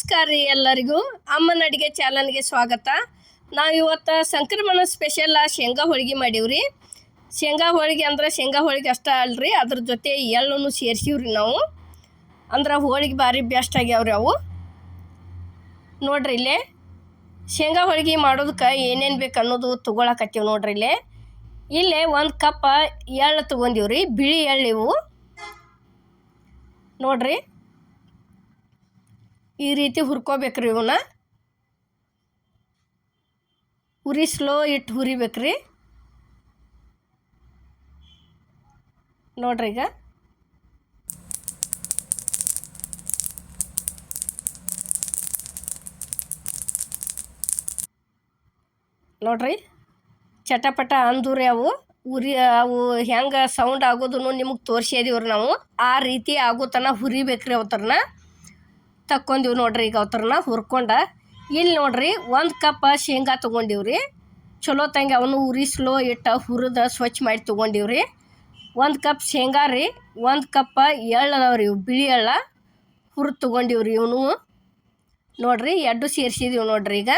ನಮಸ್ಕಾರ ರೀ ಎಲ್ಲರಿಗೂ. ಅಮ್ಮನ ಅಡುಗೆ ಚಾನಲ್ಗೆ ಸ್ವಾಗತ. ನಾವು ಇವತ್ತು ಸಂಕ್ರಮಣ ಸ್ಪೆಷಲ್ ಶೇಂಗಾ ಹೋಳಿಗೆ ಮಾಡೀವ್ರಿ ಶೇಂಗಾ ಹೋಳಿಗೆ ಅಂದ್ರೆ ಶೇಂಗಾ ಹೋಳಿಗೆ ಅಷ್ಟೇ ಅಲ್ರಿ, ಅದ್ರ ಜೊತೆ ಎಳ್ಳನ್ನು ಸೇರಿಸಿವ್ರಿ ನಾವು. ಅಂದ್ರೆ ಹೋಳಿಗೆ ಭಾರಿ ಬೆಸ್ಟ್ ಆಗ್ಯಾವ್ರಿ ಅವು. ನೋಡ್ರಿ ಇಲ್ಲೇ, ಶೇಂಗಾ ಹೋಳಿಗೆ ಮಾಡೋದಕ್ಕೆ ಏನೇನು ಬೇಕು ಅನ್ನೋದು ತೊಗೊಳಕತ್ತೀವಿ ನೋಡ್ರಿ ಇಲ್ಲೇ. ಇಲ್ಲೇ ಒಂದು ಕಪ್ಪ ಎಳ್ಳು ತೊಗೊಂಡೀವ್ರಿ ಬಿಳಿ ಎಳ್ಳು ಇವು. ನೋಡ್ರಿ. ಈ ರೀತಿ ಹುರ್ಕೋಬೇಕ್ರಿ ಇವನ್ನ ಉರಿ ಸ್ಲೋ ಇಟ್ಟು ಹುರಿಬೇಕ್ರಿ. ನೋಡ್ರಿ ಈಗ. ನೋಡ್ರಿ. ಚಟಪಟ ಅಂದೂರಿ ಅವು. ಉರಿ ಅವು ಹೆಂಗೆ ಸೌಂಡ್ ಆಗೋದನ್ನು ನಿಮಗೆ ತೋರಿಸಿದೀವ್ರಿ ನಾವು. ಆ ರೀತಿ ಆಗೋ ತನಕ ಹುರಿಬೇಕ್ರಿ ಅವತ್ತರನ್ನ ತಕ್ಕೊಂದಿವಿ ನೋಡ್ರಿ ಈಗ ಅವ್ರನ್ನ ಹುರ್ಕೊಂಡ. ಇಲ್ಲಿ ನೋಡ್ರಿ ಒಂದು ಕಪ್ ಶೇಂಗಾ ತೊಗೊಂಡಿವ್ರಿ. ಚಲೋ ತಂಗಿ ಅವನು ಉರಿ ಸ್ಲೋ ಇಟ್ಟು ಹುರಿದ ಸ್ವಚ್ಛ ಮಾಡಿ ತೊಗೊಂಡಿವ್ರಿ. ಒಂದು ಕಪ್ ಶೇಂಗಾ ರೀ, ಒಂದು ಕಪ್ಪ ಎಳ್ಳು ಇವು ಬಿಳಿ ಎಳ್ಳ. ಹುರಿದು ತೊಗೊಂಡಿವ್ರಿ ಇವನು. ನೋಡ್ರಿ ಎಡ್ಡು ಸೇರಿಸಿದೀವಿ ನೋಡ್ರಿ ಈಗ.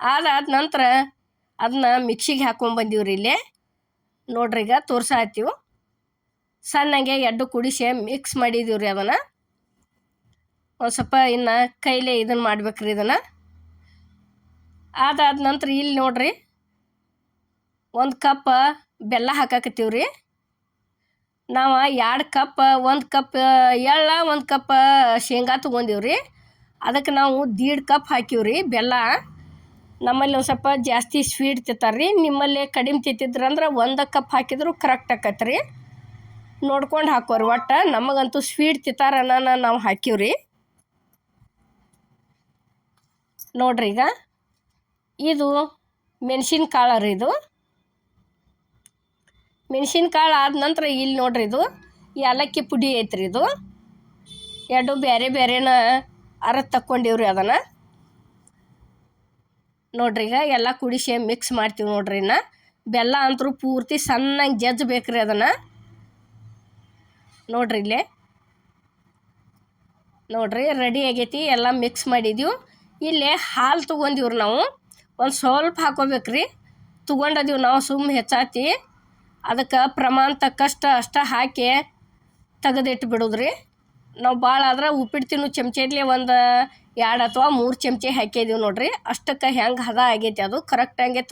ಅದಾದ ನಂತರ ಅದನ್ನ ಮಿಕ್ಸಿಗೆ ಹಾಕೊಂಡ್ಬಂದಿವ್ರಿ ಇಲ್ಲಿ. ನೋಡ್ರಿ ಈಗ ತೋರ್ಸಾತೀವಿ. ಸಣ್ಣಗೆ ಎಡ್ಡು ಕುಡಿಸಿ ಮಿಕ್ಸ್ ಮಾಡಿದೀವ್ರಿ ಅದನ್ನು. ಒಂದು ಸ್ವಲ್ಪ ಇನ್ನು ಕೈಲೇ ಇದನ್ನು ಮಾಡ್ಬೇಕ್ರಿ ಇದನ್ನು. ಅದಾದ ನಂತರ ಇಲ್ಲಿ ನೋಡ್ರಿ, ಒಂದು ಕಪ್ ಬೆಲ್ಲ ಹಾಕಾಕತ್ತೀವ್ರಿ. ನಾವು ಎರಡು ಕಪ್, ಒಂದು ಕಪ್ ಎಳ್ಳ, ಒಂದು ಕಪ್ ಶೇಂಗಾ ತೊಗೊಂಡೀವ್ರಿ. ಅದಕ್ಕೆ ನಾವು ದೀಡ್ ಕಪ್ ಹಾಕಿವ್ರಿ ಬೆಲ್ಲ. ನಮ್ಮಲ್ಲಿ ಒಂದು ಸ್ವಲ್ಪ ಜಾಸ್ತಿ ಸ್ವೀಟ್ ತಿಂತಾರೆ ರೀ ನಿಮ್ಮಲ್ಲಿ ಕಡಿಮೆ ತಿಂತಿದ್ರಂದ್ರೆ ಒಂದು ಕಪ್ ಹಾಕಿದ್ರು ಕರೆಕ್ಟ್ ಆಕತ್ತೆ ರೀ ನೋಡ್ಕೊಂಡು ಹಾಕೋರಿ ಒಟ್ಟು, ನಮಗಂತೂ ಸ್ವೀಟ್ ತಿಂತಾರನ ನಾವು ಹಾಕಿವ್ರಿ. ನೋಡ್ರಿ ಈಗ. ಇದು ಮೆಣಸಿನ ಕಾಳು ರೀ ಇದು. ಮೆಣಸಿನ ಕಾಳು ಆದ ನಂತರ ಇಲ್ಲಿ ನೋಡ್ರಿ ಇದು ಏಲಕ್ಕಿ ಪುಡಿ ಐತ್ರಿ ಇದು. ಎರಡು ಬೇರೆ ಬೇರೆನ ಅರದ್ ತಕ್ಕೊಂಡಿವ್ರಿ ಅದನ್ನು. ನೋಡ್ರಿ ಈಗ ಎಲ್ಲ ಕುಡಿಸಿ ಮಿಕ್ಸ್ ಮಾಡ್ತೀವಿ ನೋಡ್ರಿ ಇನ್ನು. ಬೆಲ್ಲ ಅಂತರೂ ಪೂರ್ತಿ ಸಣ್ಣಗೆ ಜಜ್ಬೇಕ್ರಿ ಅದನ್ನು. ನೋಡ್ರಿ ಇಲ್ಲೇ. ನೋಡ್ರಿ ರೆಡಿ ಆಗೈತಿ, ಎಲ್ಲ ಮಿಕ್ಸ್ ಮಾಡಿದ್ದೀವಿ ಇಲ್ಲೇ ಹಾಲು ತೊಗೊಂಡಿವ್ರಿ ನಾವು. ಒಂದು ಸ್ವಲ್ಪ ಹಾಕೋಬೇಕ್ರಿ. ತೊಗೊಂಡದೀವಿ ನಾವು ಸುಮ್ಮನೆ ಹೆಚ್ಚಾತಿ. ಅದಕ್ಕೆ ಪ್ರಮಾಣ ತಕ್ಕಷ್ಟು ಅಷ್ಟ ಹಾಕಿ ತೆಗೆದಿಟ್ಟು ಬಿಡೋದ್ರಿ. ನಾವು ಭಾಳ ಆದ್ರೆ ಉಪ್ಪಿಟ್ಟು ತಿನ್ನು ಒಂದು ಎರಡು ಅಥವಾ ಮೂರು ಚಮಚೆ ಹಾಕಿದೀವಿ ನೋಡ್ರಿ. ಅಷ್ಟಕ್ಕೆ ಹೆಂಗೆ ಹದ ಆಗೈತಿ ಅದು. ಕರೆಕ್ಟ್ ಹಂಗೆ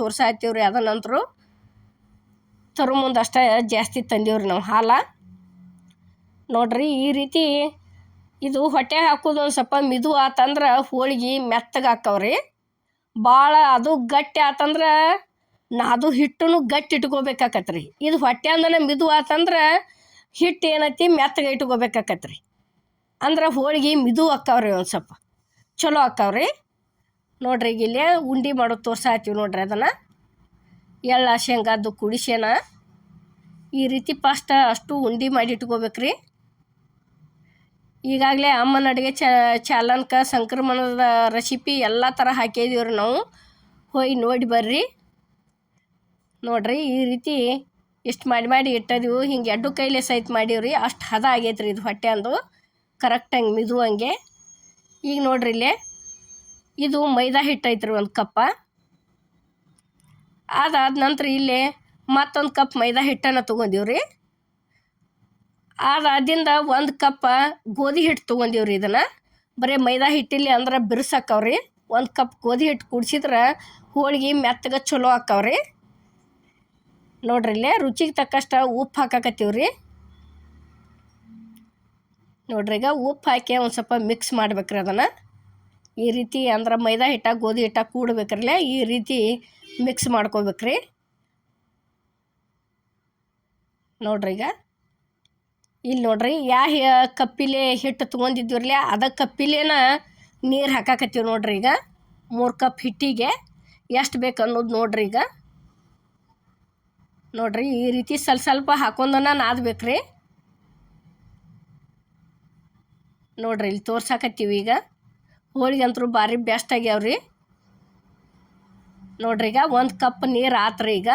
ರೀ ಅದ ನಂತರ ತರು ಮುಂದೆ ಅಷ್ಟೇ ಜಾಸ್ತಿ ತಂದೀವ್ರಿ ನಾವು ಹಾಲು. ನೋಡ್ರಿ ಈ ರೀತಿ ಇದು ಹೊಟ್ಟೆ ಹಾಕೋದು ಸ್ವಲ್ಪ ಮಿದು ಆತಂದ್ರೆ ಹೋಳಿಗೆ ಮೆತ್ತಗೆ ಹಾಕವ್ರಿ. ಭಾಳ ಅದು ಗಟ್ಟಿ ಆತಂದ್ರೆ ನಾ ಅದು ಹಿಟ್ಟನ್ನು ಗಟ್ಟಿ ಇಟ್ಕೋಬೇಕಾಕತ್ರಿ. ಇದು ಹೊಟ್ಟೆ ಅಂದ್ರೆ ಮಿದು ಆತಂದ್ರೆ ಹಿಟ್ಟು ಏನೈತಿ ಮೆತ್ತಗೆ ಇಟ್ಕೋಬೇಕಾಕತ್ರಿ. ಅಂದ್ರೆ ಹೋಳಿಗೆ ಮಿದು ಹಾಕವ್ರಿ ಒಂದು ಸ್ವಲ್ಪ. ಚಲೋ ಹಾಕವ್ರಿ. ನೋಡ್ರಿ ಈಗ ಇಲ್ಲೇ ಉಂಡಿ ಮಾಡೋದು ತೋರ್ಸಾತೀವಿ ನೋಡ್ರಿ ಅದನ್ನು. ಎಳ್ಳ ಶೇಂಗಾದ್ದು ಕುಡಿಸೇನ ಈ ರೀತಿ ಫಸ್ಟ್ ಅಷ್ಟು ಉಂಡೆ ಮಾಡಿ ಇಟ್ಕೋಬೇಕ್ರಿ. ಈಗಾಗಲೇ ಅಮ್ಮನ ಅಡುಗೆ ಚಾಲನ್ಕ ಸಂಕ್ರಮಣದ ರೆಸಿಪಿ ಎಲ್ಲ ಥರ ಹಾಕಿದೀವ್ರಿ ನಾವು. ಹೋಗಿ ನೋಡಿ ಬರ್ರಿ. ನೋಡ್ರಿ ಈ ರೀತಿ ಇಷ್ಟು ಮಾಡಿ ಮಾಡಿ ಇಟ್ಟದೀವು. ಹಿಂಗೆ ಎಡ್ಡು ಕೈಲೇ ಸಹಿತ ಮಾಡೀವ್ರಿ. ಅಷ್ಟು ಹದ ಆಗೈತ್ರಿ ಇದು ಹೊಟ್ಟೆ ಅಂದು. ಮಿದು ಹಂಗೆ ಈಗ ನೋಡ್ರಿ ಇಲ್ಲೇ. ಇದು ಮೈದಾ ಹಿಟ್ಟು ಐತ್ರಿ ಒಂದು ಕಪ್ಪ. ಅದಾದ ನಂತರ ಇಲ್ಲೇ ಮತ್ತೊಂದು ಕಪ್ ಮೈದಾ ಹಿಟ್ಟನ್ನು ತೊಗೊಂಡೀವ್ರಿ. ಅದಾದಿಂದ ಒಂದು ಕಪ್ ಗೋಧಿ ಹಿಟ್ಟು ತೊಗೊಂಡೀವ್ರಿ ಇದನ್ನು. ಬರೀ ಮೈದಾ ಹಿಟ್ಟಿಲ್ಲಿ ಅಂದ್ರೆ ಬಿರ್ಸಾಕವ್ರಿ. ಒಂದು ಕಪ್ ಗೋಧಿ ಹಿಟ್ಟು ಕುಡ್ಸಿದ್ರೆ ಹೋಳಿಗೆ ಮೆತ್ತಗೆ ಚಲೋ ಆಕ್ಕವ್ರಿ ನೋಡ್ರಿ ಇಲ್ಲೇ ರುಚಿಗೆ ತಕ್ಕಷ್ಟು ಉಪ್ಪು ಹಾಕಾಕತ್ತೀವ್ರಿ. ನೋಡ್ರಿ ಈಗ ಉಪ್ಪು ಹಾಕಿ ಒಂದು ಸ್ವಲ್ಪ ಮಿಕ್ಸ್ ಮಾಡ್ಬೇಕ್ರಿ ಅದನ್ನು. ಈ ರೀತಿ ಅಂದ್ರೆ ಮೈದಾ ಹಿಟ್ಟ, ಗೋಧಿ ಹಿಟ್ಟ ಕೂಡ್ಬೇಕ್ರಲ್ಲೇ ಈ ರೀತಿ ಮಿಕ್ಸ್ ಮಾಡ್ಕೋಬೇಕ್ರಿ. ನೋಡ್ರಿ ಈಗ. ಇಲ್ಲಿ ನೋಡ್ರಿ, ಯಾ ಕಪ್ಪಿಲೆ ಹಿಟ್ಟು ತೊಗೊಂಡಿದ್ವಿರ್ಲಿ ಅದ ಕಪ್ಪಿಲೇನ ನೀರು ಹಾಕಾಕತ್ತೀವಿ ನೋಡ್ರಿ ಈಗ. ಮೂರು ಕಪ್ ಹಿಟ್ಟಿಗೆ ಎಷ್ಟು ಬೇಕು ಅನ್ನೋದು ನೋಡ್ರಿ ಈಗ. ನೋಡ್ರಿ, ಈ ರೀತಿ ಸ್ವಲ್ಪ ಸ್ವಲ್ಪ ಹಾಕೊಂಡನ ನಾದ್ಬೇಕ್ರಿ ನೋಡ್ರಿ ಇಲ್ಲಿ ತೋರ್ಸಾಕತ್ತೀವಿ ಈಗ. ಹೋಳಿಗೆ ಅಂತೂ ಭಾರಿ ಬೆಸ್ಟ್ ಆಗ್ಯಾವ್ರಿ. ನೋಡ್ರಿ ಈಗ, ಒಂದು ಕಪ್ ನೀರು ಆತ್ರಿ ಈಗ.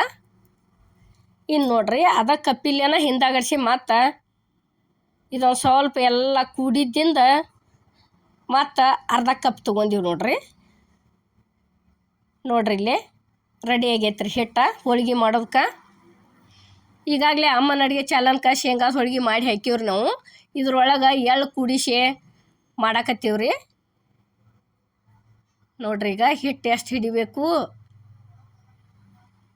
ಇನ್ನು ನೋಡ್ರಿ, ಅದ ಕಪ್ಪಿಲ್ಲೇನ ಹಿಂದಾಗಡಿಸಿ ಮತ್ತು ಇದೊಂದು ಸ್ವಲ್ಪ ಎಲ್ಲ ಕೂಡಿದ್ದಿಂದ ಮತ್ತು ಅರ್ಧ ಕಪ್ ತೊಗೊಂಡಿವಿ ನೋಡ್ರಿ. ನೋಡ್ರಿ ಇಲ್ಲಿ ರೆಡಿ ಆಗೈತೆ ರೀ ಹಿಟ್ಟ, ಹೋಳ್ಗೆ ಮಾಡೋದಕ್ಕೆ ಈಗಾಗಲೇ ಅಮ್ಮನ ಅಡುಗೆ ಚಾಲನ್ಕ ಶೇಂಗಾ ಹೋಳಿಗೆ ಮಾಡಿ ಹಾಕಿವ್ರಿ ನಾವು. ಇದ್ರೊಳಗೆ ಎಳ್ಳು ಕುಡಿಸಿ ಮಾಡಾಕತ್ತೀವಿ ರೀ ನೋಡ್ರಿ ಈಗ ಹಿಟ್ಟು ಎಷ್ಟು ಹಿಡಿಬೇಕು.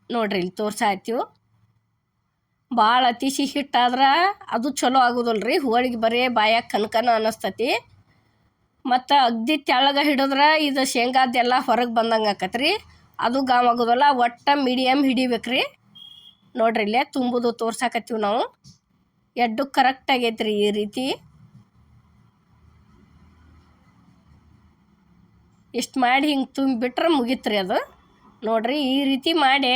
ನೋಡ್ರಿ ಇಲ್ಲಿ ತೋರ್ಸಾತ್ತೀವಿ ಭಾಳ ಅತಿಸಿ ಹಿಟ್ಟಾದ್ರೆ ಅದು ಚಲೋ ಆಗೋದಿಲ್ಲ ರೀ ಹೋಳಿಗೆ ಬರೀ ಬಾಯಾಗ ಕನಕನ ಅನ್ನಿಸ್ತತಿ ಮತ್ತು ಅಗ್ದಿ ತೆಳ್ಳಗೆ ಹಿಡಿದ್ರೆ ಇದು ಶೇಂಗಾದೆಲ್ಲ ಹೊರಗೆ ಬಂದಂಗೆ ಆಕತ್ರಿ. ಅದು ಗಾಮ್ ಆಗೋದಲ್ಲ, ಒಟ್ಟು ಮೀಡಿಯಮ್ ಹಿಡಿಬೇಕು ರೀ ನೋಡ್ರಿ ಇಲ್ಲೇ ತುಂಬುದು ತೋರ್ಸಾಕತ್ತೀವಿ ನಾವು. ಎಡ್ಡು ಕರೆಕ್ಟ್ ಆಗೈತೆ ರೀ ಈ ರೀತಿ. ಇಷ್ಟು ಮಾಡಿ ಹಿಂಗೆ ತುಂಬಿಬಿಟ್ರೆ ಮುಗೀತು ರೀ ಅದು. ನೋಡ್ರಿ ಈ ರೀತಿ ಮಾಡಿ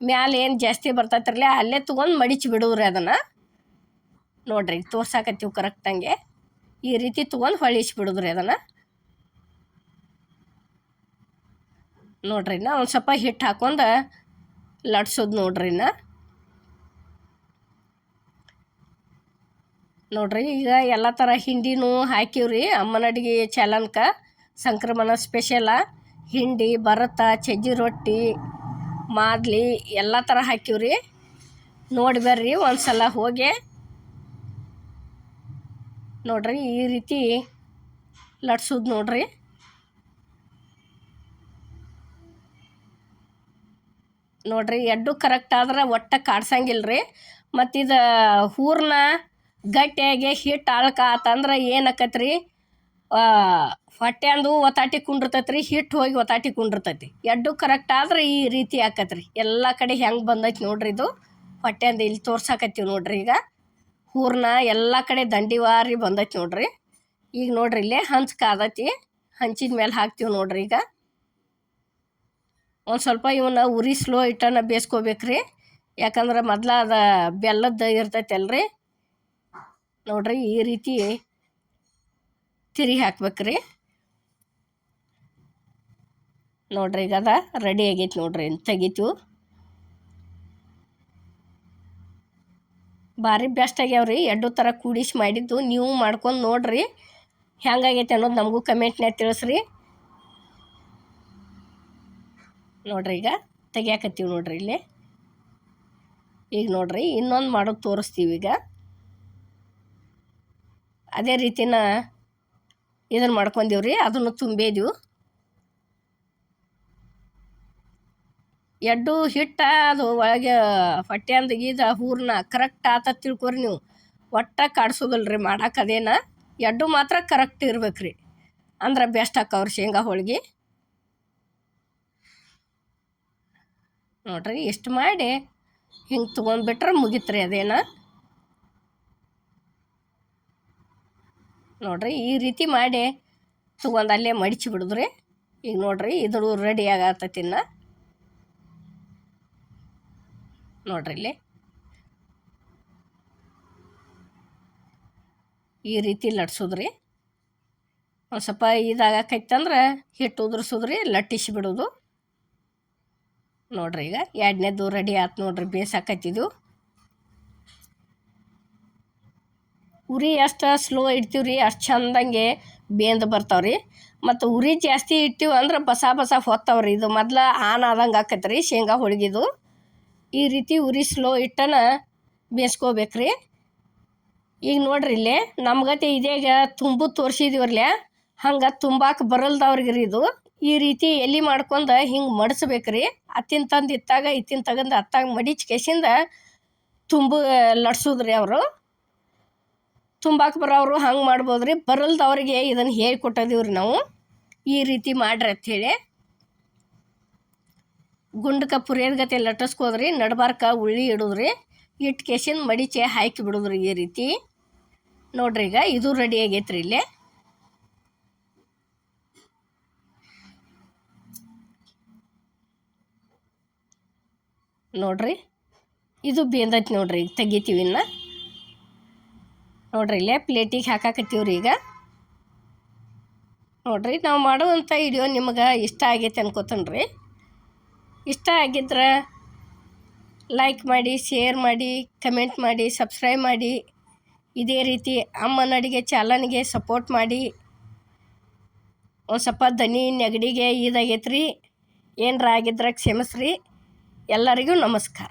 ಮ್ಯಾಲೆ ಏನು ಜಾಸ್ತಿ ಬರ್ತೈತ್ರಲ್ಲ ಅಲ್ಲೇ ತೊಗೊಂಡು ಮಡಿಚಿ ಬಿಡೋರಿ ಅದನ್ನು. ನೋಡ್ರಿ, ತೋರ್ಸಾಕತ್ತೀವಿ ಕರೆಕ್ಟಂಗೆ ಈ ರೀತಿ ತೊಗೊಂಡು ಹೊಳಿಸಿ ಬಿಡೋದ್ರಿ ಅದನ್ನು. ನೋಡ್ರಿ ನಾ ಒಂದು ಸ್ವಲ್ಪ ಹಿಟ್ಟು ಹಾಕೊಂಡು ಲಟ್ಸೋದು ನೋಡ್ರಿ ನಾ ನೋಡ್ರಿ, ಈಗ ಎಲ್ಲ ಥರ ಹಿಂಡಿನೂ ಹಾಕಿವ್ರಿ ಅಮ್ಮನ ಅಡುಗೆ ಚಲನ್ಕ. ಸಂಕ್ರಮಣ ಸ್ಪೆಷಲ ಹಿಂಡಿ, ಭರತ ಚಜ್ಜಿ ರೊಟ್ಟಿ ಮಾದ್ಲಿ ಎಲ್ಲ ಥರ ಹಾಕಿವ್ರಿ. ನೋಡಿ ಬರ್ರಿ ಒಂದು ಸಲ ಹೋಗಿ. ನೋಡ್ರಿ, ಈ ರೀತಿ ಲಟ್ಸೋದು ನೋಡ್ರಿ. ನೋಡ್ರಿ, ಎಡ್ಡು ಕರೆಕ್ಟ್ ಆದ್ರೆ ಒಟ್ಟೆ ಕಾಡ್ಸಂಗಿಲ್ಲ ರೀ ಮತ್ತು ಇದು ಹೂರ್ನ ಗಟ್ಟಿಯಾಗಿ ಹಿಟ್ಟು ಆಳ್ಕ ಆತಂದ್ರೆ ಏನು ಆಕತ್ರಿ ಹೊಟ್ಟೆ ಅಂದು ಒತ್ತಾಟಿ ಕುಂಡಿರ್ತೈತೆ ರೀ ಹಿಟ್ಟು ಹೋಗಿ ಒತ್ತಾಟಿ ಕುಂಡಿರ್ತೈತಿ. ಎಡ್ಡು ಕರೆಕ್ಟ್ ಆದ್ರೆ ಈ ರೀತಿ ಆಕತ್ರಿ. ಎಲ್ಲ ಕಡೆ ಹೆಂಗೆ ಬಂದೈತಿ ನೋಡ್ರಿ ಇದು. ಹೊಟ್ಟೆ ಅಂದು ಇಲ್ಲಿ ತೋರ್ಸಾಕತ್ತೀವಿ ನೋಡ್ರಿ ಈಗ. ಹೂರ್ನ ಎಲ್ಲ ಕಡೆ ದಂಡಿವಾರಿ ಬಂದೈತಿ ನೋಡ್ರಿ. ಈಗ ನೋಡ್ರಿ ಇಲ್ಲೇ ಹಂಚ್ ಕಾದೈತಿ ಹಂಚಿದ ಮೇಲೆ ಹಾಕ್ತೀವಿ ನೋಡ್ರಿ ಈಗ. ಒಂದು ಸ್ವಲ್ಪ ಇವನ್ನ ಉರಿ ಸ್ಲೋ ಇಟ್ಟನ ಬೇಯಿಸ್ಕೋಬೇಕ್ರಿ ಯಾಕಂದ್ರೆ ಮೊದ್ಲಾದ ಅದು ಬೆಲ್ಲದ್ದು ಇರ್ತೈತೆ ಅಲ್ರಿ ನೋಡ್ರಿ ಈ ರೀತಿ ತಿರುಗಿ ಹಾಕ್ಬೇಕ್ರಿ. ನೋಡ್ರಿ ಈಗ ಅದ ರೆಡಿ ಆಗೈತಿ ನೋಡ್ರಿ ತೆಗಿತೀವಿ ಭಾರಿ ಬೆಸ್ಟ್ ಆಗ್ಯಾವ್ರಿ ಎರಡು ಥರ ಕೂಡಿಸಿ ಮಾಡಿದ್ದು, ನೀವು ಮಾಡ್ಕೊಂಡು ನೋಡ್ರಿ. ಹೆಂಗಾಗೈತೆ ಅನ್ನೋದು ನಮಗೂ ಕಮೆಂಟ್ನ್ಯಾಗ ತಿಳಿಸ್ರಿ. ನೋಡ್ರಿ ಈಗ, ತೆಗಿಯಾಕತ್ತೀವಿ ನೋಡ್ರಿ ಇಲ್ಲಿ. ಈಗ ನೋಡ್ರಿ, ಇನ್ನೊಂದು ಮಾಡೋದು ತೋರಿಸ್ತೀವಿ ಈಗ. ಅದೇ ರೀತಿನ ಇದನ್ನು ಮಾಡ್ಕೊಂಡೀವ್ರಿ, ಅದನ್ನು ತುಂಬೇದೆವು. ಎಡ್ಡು ಹಿಟ್ಟು, ಅದು ಒಳಗೆ ಹೊಟ್ಟೆಯಂದು ಅಂದ ಗೀದ ಹೂರ್ನ ಕರೆಕ್ಟ್ ಆತ ತಿಳ್ಕೊರಿ ನೀವು. ಒಟ್ಟ ಕಾಡ್ಸೋದಿಲ್ಲ ರೀ ಮಾಡಕ್ಕೆ ಅದೇನ. ಎಡ್ಡು ಮಾತ್ರ ಕರೆಕ್ಟ್ ಇರ್ಬೇಕು ರೀ ಅಂದ್ರೆ ಬೆಸ್ಟ್ ಹಾಕವ್ರಿ ಶೇಂಗಾ ಹೋಳಿಗೆ. ನೋಡ್ರಿ ಎಷ್ಟು ಮಾಡಿ ಹಿಂಗೆ ತೊಗೊಂಡ್ಬಿಟ್ರೆ ರೀ ಅದೇನ. ನೋಡ್ರಿ ಈ ರೀತಿ ಮಾಡಿ ತೊಗೊಂಡು ಅಲ್ಲೇ ಮಡಿಚಿ ಬಿಡಿದ್ರಿ. ಈಗ ನೋಡ್ರಿ ಇದು ರೆಡಿ ಆಗತ್ತೈತಿ ನೋಡ್ರಿ ಇಲ್ಲಿ. ಈ ರೀತಿ ಲಟ್ಸೋದ್ರಿ. ಒಂದು ಸ್ವಲ್ಪ ಇದಾಗಕ್ಕೈತಂದ್ರೆ ಹಿಟ್ಟು ಉದುರ್ಸೋದ್ರಿ, ಲಟ್ಟಿಸಿ ಬಿಡೋದು. ನೋಡ್ರಿ ಈಗ ಎರಡನೇದು ರೆಡಿ ಆಯ್ತು ನೋಡ್ರಿ ಬೇಸಾಕತ್ತಿದ್ದು ಉರಿ ಎಷ್ಟು ಸ್ಲೋ ಇಡ್ತೀವಿ ರೀ, ಅಷ್ಟು ಚಂದಂಗೆ ಬೇಂದು ರೀ. ಮತ್ತು ಉರಿ ಜಾಸ್ತಿ ಇಟ್ಟಿವಿ ಅಂದ್ರೆ ಬಸ ಬಸ ರೀ. ಇದು ಮೊದ್ಲು ಆನ್ ಆದಂಗೆ ಆಕೈತೆ ರೀ ಶೇಂಗಾ ಹೋಳ್ಗಿದು. ಈ ರೀತಿ ಉರಿ ಸ್ಲೋ ಇಟ್ಟನ ಬೇಯಿಸ್ಕೋಬೇಕ್ರಿ ಈಗ ನೋಡ್ರಿ ಇಲ್ಲಿ ನಮ್ಗತೆ ಇದೀಗ ತುಂಬು ತೋರಿಸಿದೀವ್ರಲ್ಲ ಹಂಗೆ ತುಂಬಾಕ ಬರಲ್ದವ್ರಿಗೆ ರೀ ಇದು. ಈ ರೀತಿ ಎಲ್ಲಿ ಮಾಡ್ಕೊಂಡು ಹಿಂಗೆ ಮಡಿಸ್ಬೇಕು ರೀ. ಅತ್ತಿನ ತಂದು ಇತ್ತಾಗ, ಇತ್ತಿನ ತಗಂದು ಅತ್ತಾಗ ಮಡಿಚ್ ಕೆಸಿಂದ ತುಂಬು ಲಟ್ಸೋದ್ರಿ ಅವರು. ತುಂಬಾಕ ಬರೋರು ಹಂಗೆ ಮಾಡ್ಬೋದು ರೀ ಬರಲ್ದವ್ರಿಗೆ ಇದನ್ನು ಹೇಳ್ಕೊಟ್ಟಿದೀವ್ರಿ ನಾವು. ಈ ರೀತಿ ಮಾಡ್ರಿ ಅಂಥೇಳಿ ಗುಂಡಕ ಪುರಿಯದ ಗತೆ ಲಟ್ಟಿಸ್ಕೋದ್ರಿ ನಡ್ಬಾರ್ಕ ಉಳ್ಳಿ ಇಡೋದ್ರಿ. ಇಟ್ಟು ಕೇಸಿನ ಮಡಿಚೆ ಹಾಕಿ ಬಿಡೋದ್ರಿ ಈ ರೀತಿ. ನೋಡ್ರಿ ಈಗ ಇದು ರೆಡಿ ಆಗೈತ್ರಿ ಇಲ್ಲಿ. ನೋಡ್ರಿ. ಇದು ಬೇಂದೈತಿ ನೋಡ್ರಿ, ಈಗ ತೆಗಿತೀವಿ ಇನ್ನು. ನೋಡ್ರಿ ಇಲ್ಲೇ ಪ್ಲೇಟಿಗೆ ಹಾಕಾಕತ್ತೀವ್ರಿ ಈಗ. ನೋಡ್ರಿ ನಾವು ಮಾಡುವಂಥ ವಿಡಿಯೋ ನಿಮಗೆ ಇಷ್ಟ ಆಗೈತೆ ಅನ್ಕೋತನ್ರಿ. ಇಷ್ಟ ಆಗಿದ್ರೆ ಲೈಕ್ ಮಾಡಿ ಶೇರ್ ಮಾಡಿ ಕಮೆಂಟ್ ಮಾಡಿ ಸಬ್ಸ್ಕ್ರೈಬ್ ಮಾಡಿ. ಇದೇ ರೀತಿ ಅಮ್ಮನ ಅಡುಗೆ ಚಾಲನ್ಗೆ ಸಪೋರ್ಟ್ ಮಾಡಿ. ಒಂದು ಸ್ವಲ್ಪ ದನಿ ನೆಗಡಿಗೆ ಇದಾಗೈತ್ರಿ. ಏನರ ಆಗಿದ್ರೆ ಕ್ಷಮಿಸ್ರಿ. ಎಲ್ಲರಿಗೂ ನಮಸ್ಕಾರ.